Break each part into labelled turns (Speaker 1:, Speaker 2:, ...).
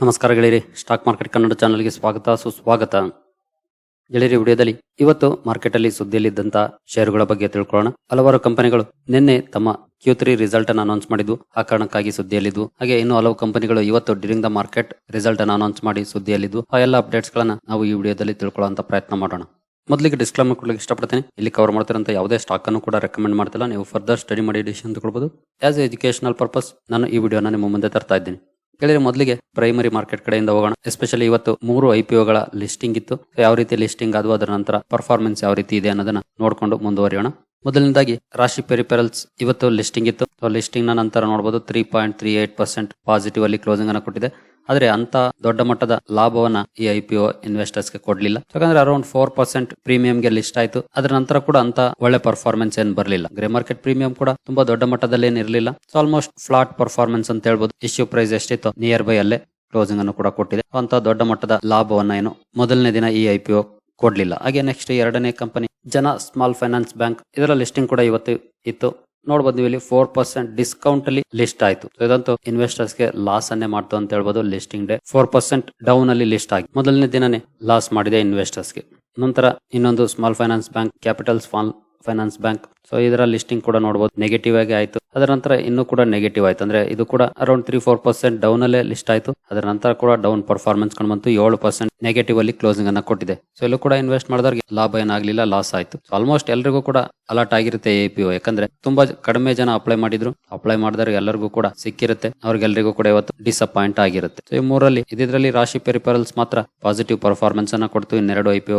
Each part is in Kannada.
Speaker 1: ನಮಸ್ಕಾರ ಗೆಳೆಯರಿ, ಸ್ಟಾಕ್ ಮಾರ್ಕೆಟ್ ಕನ್ನಡ ಚಾನಲ್ಗೆ ಸ್ವಾಗತ, ಸುಸ್ವಾಗತ. ಗೆಳೆಯರಿ, ವಿಡಿಯೋದಲ್ಲಿ ಇವತ್ತು ಮಾರ್ಕೆಟಲ್ಲಿ ಸುದ್ದಿಯಲ್ಲಿದ್ದಂತ ಷೇರುಗಳ ಬಗ್ಗೆ ತಿಳ್ಕೊಳ್ಳೋಣ. ಹಲವಾರು ಕಂಪನಿಗಳು ನಿನ್ನೆ ತಮ್ಮ ಕ್ಯೂ ತ್ರೀ ರಿಸಲ್ಟ್ ಅನ್ನು ಅನೌನ್ಸ್ ಮಾಡಿದ್ದು. ಆ ಕಾರಣಕ್ಕಾಗಿ ಸುದ್ದಿಯಲ್ಲಿದ್ದು. ಹಾಗೆ ಇನ್ನು ಹಲವು ಕಂಪನಿಗಳು ಇವತ್ತು ಡ್ಯೂರಿಂಗ್ ದ ಮಾರ್ಕೆಟ್ ರಿಸಲ್ಟ್ ಅನ್ನು ಅನೌನ್ಸ್ ಮಾಡಿ ಸುದ್ದಿಯಲ್ಲಿದ್ದು. ಆ ಎಲ್ಲ ಅಪ್ಡೇಟ್ಸ್ ಗಳನ್ನ ನಾವು ಈ ವಿಡಿಯೋದಲ್ಲಿ ತಿಳ್ಕೊಳ್ಳುವಂತ ಪ್ರಯತ್ನ ಮಾಡೋಣ. ಮೊದಲಿಗೆ ಡಿಸ್ಕ್ಲೈಮರ್ ಕೊಡಲಿಕ್ಕೆ ಇಷ್ಟಪಡ್ತೀನಿ. ಇಲ್ಲಿ ಕವರ್ ಮಾಡ್ತಿರೋಂಥ ಯಾವುದೇ ಸ್ಟಾಕ್ ಅನ್ನು ಕೂಡ ರೆಕಮೆಂಡ್ ಮಾಡ್ತಿಲ್ಲ. ನೀವು ಫರ್ದರ್ ಸ್ಟಡಿ ಮಾಡಿ ಡಿಸಿಷನ್ ತಗೊಳ್ಬಹುದು ಆಸ್ ಎಜುಕೇಶನಲ್ ಪರ್ಪಸ್ ನಾನು ಈ ವಿಡಿಯೋನ ನಿಮ್ಮ ಮುಂದೆ ತರ್ತಾ ಇದ್ದೀನಿ. ಗೆಳೆಯರೆ ಮೊದಲಿಗೆ ಪ್ರೈಮರಿ ಮಾರ್ಕೆಟ್ ಕಡೆಯಿಂದ ಹೋಗೋಣ. ಎಸ್ಪೆಷಲಿ ಇವತ್ತು ಮೂರು ಐ ಗಳ ಲಿಸ್ಟಿಂಗ್ ಇತ್ತು. ಯಾವ ರೀತಿ ಲಿಸ್ಟಿಂಗ್ ಅದು, ಅದರ ನಂತರ ಪರ್ಫಾರ್ಮೆನ್ಸ್ ಯಾವ ರೀತಿ ಇದೆ ಅನ್ನೋದನ್ನ ನೋಡ್ಕೊಂಡು ಮುಂದುವರಿಯೋಣ. ಮೊದಲನೇದಾಗಿ ರಾಶಿ ಪೆರಿಪೆರಲ್ಸ್ ಇವತ್ತು ಲಿಸ್ಟಿಂಗ್ ಇತ್ತು. ಲಿಸ್ಟಿಂಗ್ನ ನಂತರ ನೋಡಬಹುದು three point three eight percent positive ಅಲ್ಲಿ ಕ್ಲೋಸಿಂಗ್ ಅನ್ನು ಕೊಟ್ಟಿದೆ. ಆದ್ರೆ ಅಂತ ದೊಡ್ಡ ಮಟ್ಟದ ಲಾಭವನ್ನ ಈ ಐ ಇನ್ವೆಸ್ಟರ್ಸ್ಗೆ ಕೊಡ್ಲಿಲ್ಲ. ಯಾಕಂದ್ರೆ ಅರೌಂಡ್ ಫೋರ್ ಪರ್ಸೆಂಟ್ ಪ್ರೀಮಿಯಂ ಗೆ ಲಿಸ್ಟ್ ಆಯ್ತು. ಅದರ ನಂತರ ಕೂಡ ಅಂತ ಒಳ್ಳೆ ಪರ್ಫಾರ್ಮೆನ್ಸ್ ಏನ್ ಬರಲಿಲ್ಲ. ಗ್ರೇ ಮಾರ್ಕೆಟ್ ಪ್ರೀಮಿಯಂ ಕೂಡ ತುಂಬಾ ದೊಡ್ಡ ಮಟ್ಟದಲ್ಲಿ ಏನ್ ಇರಲಿಲ್ಲ ಆಲ್ಮೋಸ್ಟ್ ಫ್ಲಾಟ್ ಪರ್ಫಾರ್ಮೆನ್ಸ್ ಅಂತ ಹೇಳ್ಬೋದು. ಇಶ್ಯೂ ಪ್ರೈಸ್ ಎಷ್ಟಿತ್ತು ನಿಯರ್ ಬೈ ಅಲ್ಲೇ ಕ್ಲೋಸಿಂಗ್ ಅನ್ನು ಕೂಡ ಕೊಟ್ಟಿದೆ. ಅಂತ ದೊಡ್ಡ ಮಟ್ಟದ ಲಾಭವನ್ನ ಏನು ಮೊದಲನೇ ದಿನ ಈ ಐ ಕೊಡ್ಲಿಲ್ಲ. ಹಾಗೆ ನೆಕ್ಸ್ಟ್ ಎರಡನೇ company Jana small finance bank ಇದರ ಲಿಸ್ಟಿಂಗ್ ಕೂಡ ಇವತ್ತು ಇತ್ತು. ನೋಡಬಹುದು ನೀವು ಇಲ್ಲಿ ಫೋರ್ ಪರ್ಸೆಂಟ್ ಡಿಸ್ಕೌಂಟ್ ಅಲ್ಲಿ ಲಿಸ್ಟ್ ಆಯ್ತು. ಇದಂತೂ ಇನ್ವೆಸ್ಟರ್ಸ್ಗೆ ಲಾಸ್ ಅನ್ನೇ ಮಾಡ್ತು ಅಂತ ಹೇಳ್ಬೋದು listing day four percent down ಅಲ್ಲಿ ಲಿಸ್ಟ್ ಆಗಿ. ಮೊದಲನೇ ದಿನನೇ ಲಾಸ್ ಮಾಡಿದೆ ಇನ್ವೆಸ್ಟರ್ಸ್ಗೆ. ನಂತರ ಇನ್ನೊಂದು small finance bank capital small finance bank. So ಇದರ ಲಿಸ್ಟಿಂಗ್ ಕೂಡ ನೋಡಬಹುದು ನೆಗೆಟಿವ್ ಆಗಿ ಆಯ್ತು. ಅದರ ನಂತರ ಇನ್ನೂ ಕೂಡ ನೆಗೆಟಿವ್ ಆಯ್ತು. ಅಂದ್ರೆ ಇದು ಕೂಡ around three four percent down ಅಲ್ಲೇ ಲಿಸ್ಟ್ ಆಯ್ತು. ಅದರ ನಂತರ ಕೂಡ ಡೌನ್ ಪರ್ಫಾರ್ಮೆನ್ಸ್ ಕಂಡು ಬಂತು. ಏಳು ಪರ್ಸೆಂಟ್ ನೆಗೆಟಿವ್ ಅಲ್ಲಿ ಕ್ಲೋಸಿಂಗ್ ಅನ್ನ ಕೊಟ್ಟಿದೆ. ಸೊ ಇಲ್ಲೂ ಕೂಡ ಇನ್ವೆಸ್ಟ್ ಮಾಡಿದವರಿಗೆ ಲಾಭ ಏನಾಗ್ಲಿಲ್ಲ ಲಾಸ್ ಆಯ್ತು. ಆಲ್ಮೋಸ್ಟ್ ಎಲ್ಲರಿಗೂ ಕೂಡ ಅಲರ್ಟ್ ಆಗಿರುತ್ತೆ ಎ ಪಿ ಯಾಕಂದ್ರೆ ತುಂಬಾ ಕಡಿಮೆ ಜನ ಅಪ್ಲೈ ಮಾಡಿದ್ರು. ಅಪ್ಲೈ ಮಾಡಿದವ್ರಿಗೆ ಎಲ್ಲರಿಗೂ ಕೂಡ ಸಿಕ್ಕಿರುತ್ತೆ. ಅವ್ರಿಗೆಲ್ಲರಿಗೂ ಕೂಡ ಇವತ್ತು ಡಿಸಪಾಯಿಂಟ್ ಆಗಿರುತ್ತೆ. ಸೊ ಈ ಮೂರಲ್ಲಿ ಇದರಲ್ಲಿ ರಾಶಿ ಪೆರಿಪರಲ್ಸ್ ಮಾತ್ರ ಪಾಸಿಟಿವ್ ಪರ್ಫಾರ್ಮೆನ್ಸ್ ಅನ್ನ ಕೊಡ್ತು. ಇನ್ನೆರಡು ಐ ಪಿ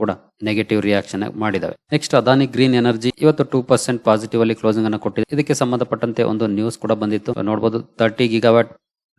Speaker 1: ಕೂಡ ನೆಗೆಟಿವ್ ರಿಯಾಕ್ಷನ್ ಮಾಡಿದಾವೆ. ನೆಕ್ಸ್ಟ್ ಅದಾನಿ ಗ್ರೀನ್ ಎನರ್ಜಿ ಇವತ್ತು ಟೂ ಪರ್ಸೆಂಟ್ ಪಾಸಿಟಿವ್ ಅಲ್ಲಿ ಕ್ಲೋಸಿಂಗ್ ಅನ್ನು ಕೊಟ್ಟಿದೆ. ಇದಕ್ಕೆ ಸಂಬಂಧಪಟ್ಟಂತೆ ಒಂದು ನ್ಯೂಸ್ ಕೂಡ ಬಂದಿತ್ತು. ನೋಡಬಹುದು thirty gigawatt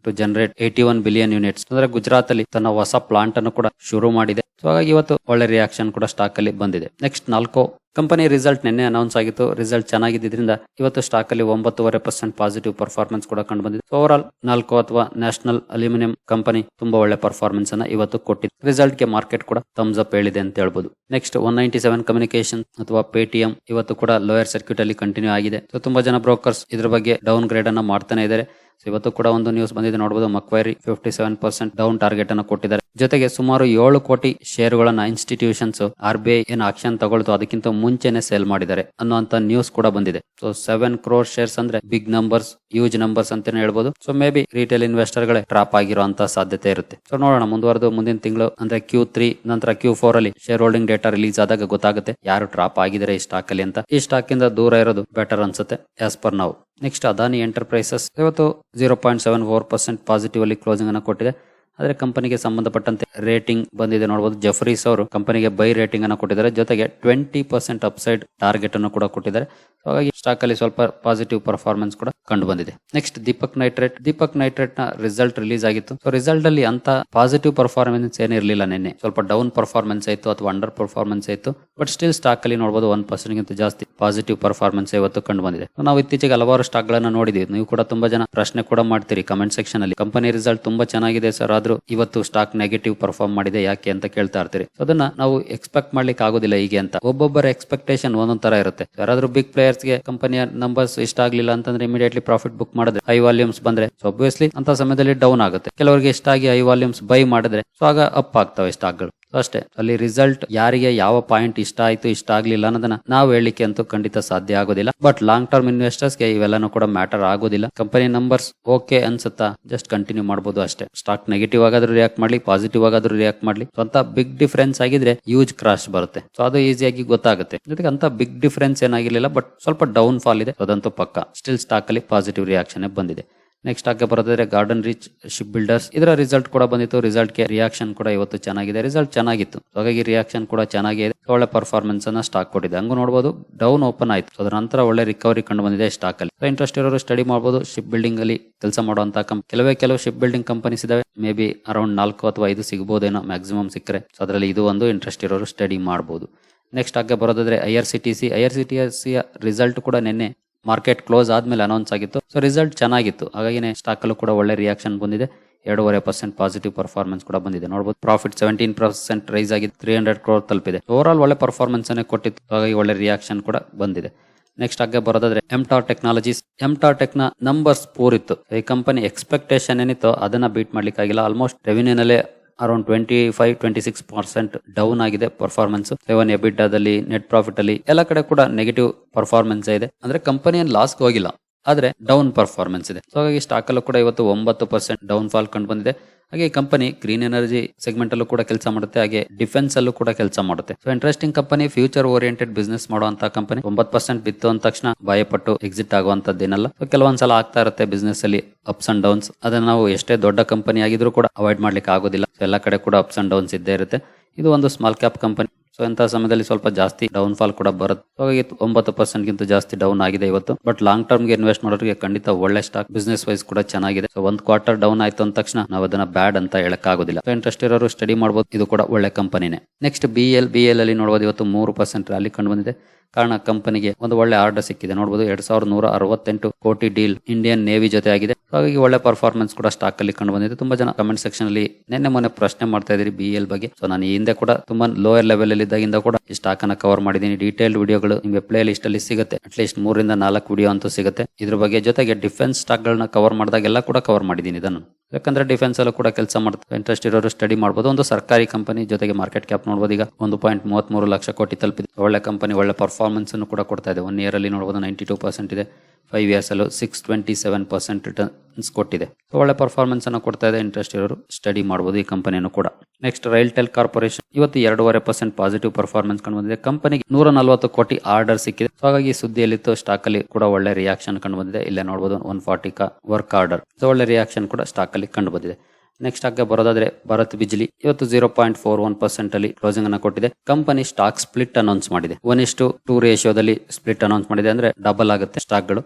Speaker 1: to generate eighty one billion units ಅಂದ್ರೆ ಗುಜರಾತ್ ಅಲ್ಲಿ ತನ್ನ ಹೊಸ ಪ್ಲಾಂಟ್ ಅನ್ನು ಕೂಡ ಶುರು ಮಾಡಿದೆ. ಸೊ ಹಾಗಾಗಿ ಇವತ್ತು ಒಳ್ಳೆ ರಿಯಾಕ್ಷನ್ ಕೂಡ ಸ್ಟಾಕ್ ಅಲ್ಲಿ ಬಂದಿದೆ. ನೆಕ್ಸ್ಟ್ ನಾಲ್ಕು ಕಂಪನಿ ರಿಸಲ್ಟ್ ನಿನ್ನೆ ಅನೌನ್ಸ್ ಆಗಿತ್ತು. ರಿಸಲ್ಟ್ ಚೆನ್ನಾಗಿದ್ದರಿಂದ ಇವತ್ತು ಸ್ಟಾಕ್ ಅಲ್ಲಿ ಒಂಬತ್ತುವರೆ ಪರ್ಸೆಂಟ್ ಪಾಸಿಟಿವ್ ಪರ್ಫಾರ್ಮೆನ್ಸ್ ಕೂಡ ಕಂಡು ಬಂದಿದೆ. ಓವರ್ ಆಲ್ ನಾಲ್ಕು ಅಥವಾ ನ್ಯಾಷನಲ್ ಅಲ್ಯೂಮಿನಿಯಂ ಕಂಪನಿ ತುಂಬಾ ಒಳ್ಳೆ ಪರ್ಫಾರ್ಮೆನ್ಸ್ ಅನ್ನ ಇವತ್ತು ಕೊಟ್ಟಿದೆ. ರಿಸಲ್ಟ್ಗೆ ಮಾರ್ಕೆಟ್ ಕೂಡ ಥಮ್ಸ್ ಅಪ್ ಹೇಳಿದೆ ಅಂತ ಹೇಳ್ಬೋದು. Next one ninety seven communication ಅಥವಾ ಪೇಟಿಎಂ ಇವತ್ತು ಕೂಡ ಲೋಯರ್ ಸರ್ಕ್ಯೂಟ್ ಅಲ್ಲಿ ಕಂಟಿನ್ಯೂ ಆಗಿದೆ. ಸೊ ತುಂಬಾ ಜನ ಬ್ರೋಕರ್ಸ್ ಇದ್ರ ಬಗ್ಗೆ ಡೌನ್ ಗ್ರೇಡ್ ಅನ್ನ ಮಾಡ್ತಾನೆ ಇದ್ದಾರೆ. ಇವತ್ತು ಕೂಡ ಒಂದು ನ್ಯೂಸ್ ಬಂದಿದೆ ನೋಡಬಹುದು Macquarie fifty seven percent down target ಅನ್ನು ಕೊಟ್ಟಿದ್ದಾರೆ. ಜೊತೆಗೆ ಸುಮಾರು ಏಳು ಕೋಟಿ ಶೇರ್ಗಳನ್ನ ಇನ್ಸ್ಟಿಟ್ಯೂಷನ್ಸ್ ಆರ್ ಬಿ ಐ ಏನು ಆಕ್ಷನ್ ತಗೊಳ್ತು, ಅದಕ್ಕಿಂತ ಮುಂಚೆನೆ ಸೇಲ್ ಮಾಡಿದ್ದಾರೆ ಅನ್ನುವಂತ ನ್ಯೂಸ್ ಕೂಡ ಬಂದಿದೆ. ಸೊ ಸೆವೆನ್ ಕ್ರೋರ್ ಶೇರ್ಸ್ ಅಂದ್ರೆ ಬಿಗ್ ನಂಬರ್ಸ್ ಯೂಜ್ ನಂಬರ್ಸ್ ಅಂತಾನೆ ಹೇಳ್ಬೋದು. So maybe retail investor ಗಳೇ ಟ್ರಾಪ್ ಆಗಿರುವಂತ ಸಾಧ್ಯತೆ ಇರುತ್ತೆ. ಸೊ ನೋಡೋಣ, ಮುಂದುವರೆದು, ಮುಂದಿನ ತಿಂಗಳು, ಅಂದ್ರೆ ಕ್ಯೂ ತ್ರೀ ನಂತರ ಕ್ಯೂ ಫೋರ್ ಅಲ್ಲಿ ಶೇರ್ ಹೋಲ್ಡಿಂಗ್ ಡೇಟಾ ರಿಲೀಸ್ ಆದಾಗ ಗೊತ್ತಾಗುತ್ತೆ ಯಾರು ಟ್ರಾಪ್ ಆಗಿದ್ದಾರೆ ಈ ಸ್ಟಾಕ್ ಅಲ್ಲಿ ಅಂತ. ಈ ಸ್ಟಾಕ್ ಇಂದ ದೂರ ಇರೋದು ಬೆಟರ್ ಅನ್ಸುತ್ತೆ ಆಸ್ ಪರ್ ನಾವು. ನೆಕ್ಸ್ಟ್ ಅದಾನಿ ಎಂಟರ್ಪ್ರೈಸಸ್ ಇವತ್ತು zero point seven four percent positive ಅಲ್ಲಿ ಕ್ಲೋಸಿಂಗ್ ಅನ್ನು ಕೊಟ್ಟಿದೆ. ಆದ್ರೆ ಕಂಪನಿಗೆ ಸಂಬಂಧಪಟ್ಟಂತೆ ರೇಟಿಂಗ್ ಬಂದಿದೆ ನೋಡಬಹುದು ಜಫ್ರೀಸ್ ಅವರು ಕಂಪನಿಗೆ ಬೈ ರೇಟಿಂಗ್ ಅನ್ನು ಕೊಟ್ಟಿದ್ದಾರೆ. ಜೊತೆಗೆ ಟ್ವೆಂಟಿ ಪರ್ಸೆಂಟ್ ಅಪ್ಸೈಡ್ ಟಾರ್ಗೆಟ್ ಅನ್ನು ಕೂಡ ಕೊಟ್ಟಿದ್ದಾರೆ. ಹಾಗಾಗಿ ಸ್ಟಾಕ್ ಅಲ್ಲಿ ಸ್ವಲ್ಪ ಪಾಸಿಟಿವ್ ಪರ್ಫಾರ್ಮೆನ್ಸ್ ಕೂಡ ಕಂಡು ಬಂದಿದೆ. Next Deepak nitrate. ದೀಪಕ್ ನೈಟ್ರೇಟ್ನ ರಿಸಲ್ಟ್ ರಿಲೀಸ್ ಆಗಿತ್ತು. ಸೊ ರಿಸಲ್ಟ್ ಅಲ್ಲಿ ಅಂತ ಪಾಸಿಟಿವ್ ಪರ್ಫಾರ್ಮೆನ್ಸ್ ಏನಿರಲಿಲ್ಲ ನಿನ್ನೆ. ಸ್ವಲ್ಪ ಡೌನ್ ಪರ್ಫಾರ್ಮೆನ್ಸ್ ಆಯಿತು ಅಥವಾ ಅಂಡರ್ ಪರ್ಫಾರ್ಮೆನ್ಸ್ ಆಯಿತು ಬಟ್ ಸ್ಟಿಲ್ ಸ್ಟಾಕ್ ಅಲ್ಲಿ ನೋಡಬಹುದು ಒನ್ ಪರ್ಸೆಂಟ್ ಗಿಂತ ಜಾಸ್ತಿ ಪಾಸಿಟಿವ್ ಪರ್ಫಾರ್ಮೆನ್ಸ್ ಇವತ್ತು ಕಂಡು ಬಂದಿದೆ. ನಾವು ಇತ್ತೀಚೆಗೆ ಹಲವಾರು ಸ್ಟಾಕ್ ಗಳನ್ನ ನೋಡಿದೀವಿ. ನೀವು ಕೂಡ ತುಂಬಾ ಜನ ಪ್ರಶ್ನೆ ಕೂಡ ಮಾಡ್ತೀರಿ ಕಮೆಂಟ್ ಸೆಕ್ಷನ್ ಅಲ್ಲಿ. ಕಂಪನಿ ರಿಸಲ್ಟ್ ತುಂಬಾ ಚೆನ್ನಾಗಿದೆ ಸರ್. ಆದ್ರೂ ಇವತ್ತು ಸ್ಟಾಕ್ ನೆಗೆಟಿವ್ ಪರ್ಫಾರ್ಮ್ ಮಾಡಿದೆ, ಯಾಕೆ ಅಂತ ಕೇಳ್ತಾ ಇರ್ತೀರಿ? ಅದನ್ನ ನಾವು ಎಕ್ಸ್ಪೆಕ್ಟ್ ಮಾಡ್ಲಿಕ್ಕೆ ಆಗೋದಿಲ್ಲ ಹೀಗೆ ಅಂತ. ಒಬ್ಬೊಬ್ಬರ ಎಕ್ಸ್ಪೆಕ್ಟೇಷನ್ ಒಂದೊಂದ್ ತರ ಇರುತ್ತೆ. ಯಾರಾದ್ರೂ ಬಿಗ್ ಪ್ಲೇಯರ್ಸ್ಗೆ ಕಂಪನಿಯ ನಂಬರ್ಸ್ ಇಷ್ಟ ಆಗ್ಲಿಲ್ಲ ಅಂತಂದ್ರೆ ಇಮಿಡಿಯೇಟ್ಲಿ ಪ್ರಾಫಿಟ್ ಬುಕ್ ಮಾಡಿದ್ರೆ ಹೈ ವಾಲ್ಯೂಮ್ಸ್ ಬಂದ್ರೆ ಅಬ್ವಿಯಸ್ಲಿ ಅಂತ ಸಮಯದಲ್ಲಿ ಡೌನ್ ಆಗುತ್ತೆ. ಕೆಲವರಿಗೆ ಇಷ್ಟ ಆಗಿ ಹೈ ವಾಲ್ಯೂಮ್ಸ್ ಬೈ ಮಾಡಿದ್ರೆ ಸೊ ಆಗ ಅಪ್ ಆಗ್ತವೆ ಸ್ಟಾಕ್ಗಳು ಅಷ್ಟೇ. ಅಲ್ಲಿ ರಿಸಲ್ಟ್ ಯಾರಿಗೆ ಯಾವ ಪಾಯಿಂಟ್ ಇಷ್ಟ ಆಯ್ತು, ಇಷ್ಟ ಆಗ್ಲಿಲ್ಲ ಅನ್ನೋದನ್ನ ನಾವು ಹೇಳಿಕೆ ಅಂತೂ ಖಂಡಿತ ಸಾಧ್ಯ ಆಗೋದಿಲ್ಲ. ಬಟ್ ಲಾಂಗ್ ಟರ್ಮ್ ಇನ್ವೆಸ್ಟರ್ಸ್ಗೆ ಇವೆಲ್ಲನೂ ಕೂಡ ಮ್ಯಾಟರ್ ಆಗೋದಿಲ್ಲ. ಕಂಪನಿ ನಂಬರ್ಸ್ ಓಕೆ ಅನ್ಸುತ್ತಾ ಜಸ್ಟ್ ಕಂಟಿನ್ಯೂ ಮಾಡಬಹುದು ಅಷ್ಟೇ. ಸ್ಟಾಕ್ ನೆಗೆಟಿವ್ ಆಗಾದ್ರೂ ರಿಯಾಕ್ಟ್ ಮಾಡ್ಲಿ ಪಾಸಿಟಿವ್ ಆಗಾದ್ರೂ ರಿಯಾಕ್ಟ್ ಮಾಡ್ಲಿ. ಅಂತ ಬಿಗ್ ಡಿಫರೆನ್ಸ್ ಆಗಿದ್ರೆ ಯೂಜ್ ಕ್ರಾಶ್ ಬರುತ್ತೆ. ಸೊ ಅದು ಈಸಿಯಾಗಿ ಗೊತ್ತಾಗುತ್ತೆ. ಜೊತೆಗೆ ಅಂತ ಬಿಗ್ ಡಿಫರೆನ್ಸ್ ಏನಾಗಿರ್ಲಿಲ್ಲ ಬಟ್ ಸ್ವಲ್ಪ ಡೌನ್ ಫಾಲ್ ಇದೆ ಅದಂತೂ ಪಕ್ಕ. ಸ್ಟಿಲ್ ಸ್ಟಾಕ್ ಅಲ್ಲಿ ಪಾಸಿಟಿವ್ ರಿಯಾಕ್ಷನ್ ಬಂದಿದೆ. ನೆಕ್ಸ್ಟ್ ಆಗಿ ಬರೋದಾದ್ರೆ ಗಾರ್ಡನ್ ರಿಚ್ ಶಿಪ್ ಬಿಲ್ಡರ್ಸ್ ಇದರ ರಿಸಲ್ಟ್ ಕೂಡ ಬಂದಿತ್ತು. ರಿಸಲ್ಟ್ಗೆ ರಿಯಾಕ್ಷನ್ ಕೂಡ ಇವತ್ತು ಚೆನ್ನಾಗಿದೆ. ರಿಸಲ್ಟ್ ಚೆನ್ನಾಗಿತ್ತು. ಹಾಗಾಗಿ ರಿಯಾಕ್ಷನ್ ಕೂಡ ಚೆನ್ನಾಗಿದೆ ಒಳ್ಳೆ ಪರ್ಫಾರ್ಮೆನ್ಸ್ ಅನ್ನ ಸ್ಟಾಕ್ ಕೊಟ್ಟಿದೆ. ಹಂಗು ನೋಡಬಹುದು ಡೌನ್ ಓಪನ್ ಆಯಿತು. ಅದರ ನಂತರ ಒಳ್ಳೆ ರಿಕವರಿ ಕಂಡು ಬಂದಿದೆ ಸ್ಟಾಕ್ ಅಲ್ಲಿ. ಇಂಟ್ರೆಸ್ಟ್ ಇರೋರು ಸ್ಟಡಿ ಮಾಡಬಹುದು ಶಿಪ್ ಬಿಲ್ಡಿಂಗ್ ಅಲ್ಲಿ ಕೆಲಸ ಮಾಡುವಂತ ಕೆಲವೇ ಕೆಲವು ಶಿಪ್ ಬಿಲ್ಡಿಂಗ್ ಕಂಪನೀಸ್ ಇದಾವೆ. ಮೇ ಬಿ ಅರೌಂಡ್ ನಾಲ್ಕು ಅಥವಾ ಐದು ಸಿಗಬಹುದೇನೋ ಮ್ಯಾಕ್ಸಿಮಮ್ ಸಿಕ್ಕರೆ. ಸೊ ಅದರಲ್ಲಿ ಇದು ಒಂದು ಇಂಟ್ರೆಸ್ಟ್ ಇರೋರು ಸ್ಟಡಿ ಮಾಡಬಹುದು ನೆಕ್ಸ್ಟ್ ಹಾಗೆ ಬರೋದಾದ್ರೆ I R C T C I R C T C result ಕೂಡ ನಿನ್ನೆ ಮಾರ್ಕೆಟ್ ಕ್ಲೋಸ್ ಆದ್ಮೇಲೆ ಅನೌನ್ಸ್ ಆಗಿತ್ತು. ಸೊ ರಿಸಲ್ಟ್ ಚೆನ್ನಾಗಿತ್ತು. ಹಾಗಾಗಿನೇ ಸ್ಟಾಕ್ ಅಲ್ಲೂ ಕೂಡ ಒಳ್ಳೆ ರಿಯಾಕ್ಷನ್ ಬಂದಿದೆ. ಎರಡೂವರೆ ಪರ್ಸೆಂಟ್ ಪಾಸಿಟಿವ್ ಪರ್ಫಾರ್ಮೆನ್ಸ್ ಕೂಡ ಬಂದಿದೆ. ನೋಡಬಹುದು ಪ್ರಾಫಿಟ್ ಸೆವೆಂಟೀನ್ ಪರ್ಸೆಂಟ್ ರೈಸ್ ಆಗಿ ತ್ರೀ ಹಂಡ್ರೆಡ್ ಕ್ರೋರ್ ತಲುಪಿದೆ. ಓವರ್ ಆಲ್ ಒಳ್ಳೆ ಪರ್ಫಾರ್ಮೆನ್ಸ್ ಅನ್ನೇ ಕೊಟ್ಟಿತ್ತು. ಹಾಗಾಗಿ ಒಳ್ಳೆ ರಿಯಾಕ್ಷನ್ ಕೂಡ ಬಂದಿದೆ. ನೆಕ್ಸ್ಟ್ ಹಾಗೆ ಬರೋದಾದ್ರೆ ಎಂಟಾರ್ ಟೆಕ್ನಾಲಜೀಸ್ ಎಂಟಾರ್ ಟೆಕ್ನ ನಂಬರ್ಸ್ ಪೂರಿತ್ತು. ಈ ಕಂಪನಿ ಎಕ್ಸ್ಪೆಕ್ಟೇಷನ್ ಏನಿತ್ತು ಅದನ್ನ ಬೀಟ್ ಮಾಡ್ಲಿಕ್ಕೆ ಆಗಿಲ್ಲ almost ರೆವಿನ್ಯೂನಲ್ಲೇ around twenty five twenty six percent down ಆಗಿದೆ ಪರ್ಫಾರ್ಮೆನ್ಸ್ ಸೆವೆನ್ ಎಬಿಟಾದಲ್ಲಿ ನೆಟ್ ಪ್ರಾಫಿಟ್ ಅಲ್ಲಿ, ಎಲ್ಲ ಕಡೆ ಕೂಡ ನೆಗೆಟಿವ್ ಪರ್ಫಾರ್ಮೆನ್ಸ್ ಇದೆ. ಅಂದ್ರೆ ಕಂಪನಿ ಲಾಸ್ ಹೋಗಿಲ್ಲ. ಆದ್ರೆ ಡೌನ್ ಪರ್ಫಾರ್ಮೆನ್ಸ್ ಇದೆ. ಸೊ ಹಾಗಾಗಿ ಸ್ಟಾಕ್ ಅಲ್ಲೂ ಕೂಡ ಇವತ್ತು ಒಂಬತ್ತು ಪರ್ಸೆಂಟ್ ಡೌನ್ ಫಾಲ್ ಕಂಡು ಬಂದಿದೆ. ಹಾಗೆ ಕಂಪನಿ ಗ್ರೀನ್ ಎನರ್ಜಿ ಸೆಗ್ಮೆಂಟ್ ಅಲ್ಲೂ ಕೂಡ ಕೆಲಸ ಮಾಡುತ್ತೆ. ಹಾಗೆ ಡಿಫೆನ್ಸ್ ಅಲ್ಲೂ ಕೂಡ ಕೆಲಸ ಮಾಡುತ್ತೆ. So interesting company future oriented business ಮಾಡುವಂತ ಕಂಪನಿ ಒಂಬತ್ತು ಪರ್ಸೆಂಟ್ ಬಿತ್ತು ಅಂದ ತಕ್ಷಣ ಭಯಪಟ್ಟು ಎಕ್ಸಿಟ್ ಆಗುವಂತದ್ದೇನಲ್ಲ ಕೆಲವೊಂದ್ಸಲ ಆಗ್ತಾ ಇರುತ್ತೆ ಬಿಸ್ನೆಸ್ ಅಲ್ಲಿ ಅಪ್ಸ್ ಅಂಡ್ ಡೌನ್ಸ್ ಅದನ್ನ ನಾವು ಎಷ್ಟೇ ದೊಡ್ಡ ಕಂಪನಿ ಆಗಿದ್ರು ಕೂಡ ಅವಾಯ್ಡ್ ಮಾಡ್ಲಿಕ್ಕೆ ಆಗೋದಿಲ್ಲ. ಎಲ್ಲ ಕಡೆ ಕೂಡ ಅಪ್ಸ್ ಅಂಡ್ ಡೌನ್ಸ್ ಇದ್ದೇ ಇರುತ್ತೆ. ಇದು ಒಂದು ಸ್ಮಾಲ್ ಕ್ಯಾಪ್ ಕಂಪನಿ ಸೊ ಇಂತಹ ಸಮಯದಲ್ಲಿ ಸ್ವಲ್ಪ ಜಾಸ್ತಿ ಡೌನ್ ಫಾಲ್ ಕೂಡ ಬರುತ್ತೆ. ಹಾಗಾಗಿ ಒಂಬತ್ತು ಪರ್ಸೆಂಟ್ ಗಿಂತ ಜಾಸ್ತಿ ಡೌನ್ ಆಗಿದೆ ಇವತ್ತು. ಬಟ್ ಲಾಂಗ್ ಟರ್ಮ್ಗೆ ಇನ್ವೆಸ್ಟ್ ಮಾಡೋರಿಗೆ ಖಂಡಿತ ಒಳ್ಳೆ ಸ್ಟಾಕ್ ಬಿಸ್ನೆಸ್ ವೈಸ್ ಕೂಡ ಚೆನ್ನಾಗಿದೆ. ಸೊ ಒಂದು ಕ್ವಾರ್ಟರ್ ಡೌನ್ ಆಯ್ತು ಅಂದ ತಕ್ಷಣ ನಾವು ಅದನ್ನ ಬ್ಯಾಡ್ ಅಂತ ಹೇಳಕ್ ಆಗೋದಿಲ್ಲ ಸೊ ಇಂಟ್ರೆಸ್ಟ್ ಇರೋರು ಸ್ಟಡಿ ಮಾಡಬಹುದು ಇದು ಕೂಡ ಒಳ್ಳೆ ಕಂಪನಿನೇ next B L B L ಅಲ್ಲಿ ನೋಡಬಹುದು ಇವತ್ತು ಮೂರು ಪರ್ಸೆಂಟ್ ರ್ಯಾಲಿ ಕಂಡು ಬಂದಿದೆ. ಕಾರಣ ಕಂಪನಿಗೆ ಒಂದು ಒಳ್ಳೆ ಆರ್ಡರ್ ಸಿಕ್ಕಿದೆ. ನೋಡಬಹುದು ಎರಡ್ ಸಾವಿರದ ನೂರ ಅರವತ್ತೆಂಟು ಕೋಟಿ ಡೀಲ್ ಇಂಡಿಯನ್ ನೇವಿ ಜೊತೆ ಆಗಿದೆ ಹಾಗಾಗಿ ಒಳ್ಳೆ ಪರ್ಫಾರ್ಮೆನ್ಸ್ ಕೂಡ ಸ್ಟಾಕ್ ಅಲ್ಲಿ ಕಂಡು ಬಂದಿದೆ. ತುಂಬಾ ಜನ ಕಮೆಂಟ್ ಸೆಕ್ಷನ್ ಅಲ್ಲಿ ನಿನ್ನೆ ಮೊನ್ನೆ ಪ್ರಶ್ನೆ ಮಾಡ್ತಾ ಇದ್ರಿ ಬಿ ಎಲ್ ಬಗ್ಗೆ. ಸೊ ನಾನು ಹಿಂದೆ ಕೂಡ ತುಂಬಾ ಲೋಯರ್ ಲೆವೆಲ್ ಅಲ್ಲಿ ಇದ್ದಾಗಿಂದ ಕೂಡ ಈ ಸ್ಟಾಕ್ ಅನ್ನ ಕವರ್ ಮಾಡಿದ್ದೀನಿ. ಡೀಟೇಲ್ಡ್ ವಿಡಿಯೋಗಳು ನಿಮಗೆ ಪ್ಲೇ ಲಿಸ್ಟ್ ಅಲ್ಲಿ ಸಿಗುತ್ತೆ. ಅಟ್ಲೀಸ್ಟ್ ಮೂರಿಂದ ನಾಲ್ಕು ವಿಡಿಯೋ ಅಂತೂ ಸಿಗುತ್ತೆ. ಇದ್ರ ಬಗ್ಗೆ ಜೊತೆಗೆ ಡಿಫೆನ್ಸ್ ಸ್ಟಾಕ್ ಗಳನ್ನ ಕವರ್ ಮಾಡಿದಾಗೆಲ್ಲ ಕೂಡ ಕವರ್ ಮಾಡಿದ್ದೀನಿ ಇದನ್ನು. ಯಾಕಂದ್ರೆ ಡಿಫೆನ್ಸ್ ಅಲ್ಲೂ ಕೂಡ ಕೆಲಸ ಮಾಡ್ತಾರೆ. ಇಂಟ್ರೆಸ್ಟ್ ಇರೋರು ಸ್ಟಡಿ ಮಾಡಬಹುದು ಒಂದು ಸರ್ಕಾರಿ ಕಂಪನಿ ಜೊತೆಗೆ ಮಾರ್ಕೆಟ್ ಕ್ಯಾಪ್ ನೋಡಬಹುದು ಈಗ ಒಂದು ಪಾಯಿಂಟ್ ಮೂವತ್ಮೂರು ಲಕ್ಷ ಕೋಟಿ ತಲುಪಿದೆ. ಒಳ್ಳೆ ಕಂಪನಿ ಒಳ್ಳೆ ಪರ್ಫಾರ್ಮೆನ್ಸ್ ಅನ್ನು ಕೂಡ ಕೊಡ್ತಾ ಇದೆ. ಒನ್ ಇಯರ್ ಅಲ್ಲಿ ನೋಡಬಹುದು ನೈಂಟಿ ಟೂ ಪರ್ಸೆಂಟ್ ಇದೆ. ಫೈವ್ ಇಯರ್ಸ್ ಅಲ್ಲೂ six twenty seven percent returns ಕೊಟ್ಟಿದೆ ಒಳ್ಳೆ ಪರ್ಫಾರ್ಮೆನ್ಸ್ ಅನ್ನು ಕೊಡ್ತಾ ಇದೆ. ಇಂಟ್ರೆಸ್ಟ್ ಇರೋರು ಸ್ಟಡಿ ಮಾಡಬಹುದು ಈ ಕಂಪನಿಯನ್ನು ಕೂಡ. ನೆಕ್ಸ್ಟ್ ರೈಲ್ ಟೆಲ್ ಕಾರ್ಪೊರೇಷನ್ ಇವತ್ತು ಎರಡೂವರೆ ಪರ್ಸೆಂಟ್ ಪಾಸಿಟಿವ್ ಪರ್ಫಾರ್ಮೆನ್ಸ್ ಕಂಡು ಬಂದಿದೆ. ಕಂಪನಿಗೆ ನೂರ ನಲವತ್ತು ಕೋಟಿ ಆರ್ಡರ್ ಸಿಕ್ಕಿದೆ. ಸೊ ಹಾಗಾಗಿ ಸುದ್ದಿಯಲ್ಲಿತ್ತು ಸ್ಟಾಕ್ ಅಲ್ಲಿ ಕೂಡ ಒಳ್ಳೆ ರಿಯಾಕ್ಷನ್ ಕಂಡು ಬಂದಿದೆ. ಇಲ್ಲೇ ನೋಡಬಹುದು ಒನ್ ಫಾರ್ಟಿ ಕಾ ವರ್ಕ್ ಆರ್ಡರ್ ಸೊ ಒಳ್ಳೆ ರಿಯಾಕ್ಷನ್ ಕೂಡ ಸ್ಟಾಕ್ ಅಲ್ಲಿ ಕಂಡು ಬಂದಿದೆ. ನೆಕ್ಸ್ಟ್ ಆಗ ಬರೋದಾದ್ರೆ ಭಾರತ್ ಬಿಜ್ಲಿ. ಇವತ್ತು zero point four one percent ಅಲ್ಲಿ ಕ್ಲೋಸಿಂಗ್ ಅನ್ನ ಕೊಟ್ಟಿದೆ. ಕಂಪನಿ ಸ್ಟಾಕ್ ಸ್ಪ್ಲಿಟ್ ಅನೌನ್ಸ್ ಮಾಡಿದೆ. ಒನ್ ಇಷ್ಟು ಟೂ ರೇಷಿಯೋದಲ್ಲಿ ಸ್ಪ್ಲಿಟ್ ಅನೌನ್ಸ್ ಮಾಡಿದೆ ಅಂದ್ರೆ ಡಬಲ್ ಆಗುತ್ತೆ ಸ್ಟಾಕ್ಗಳು.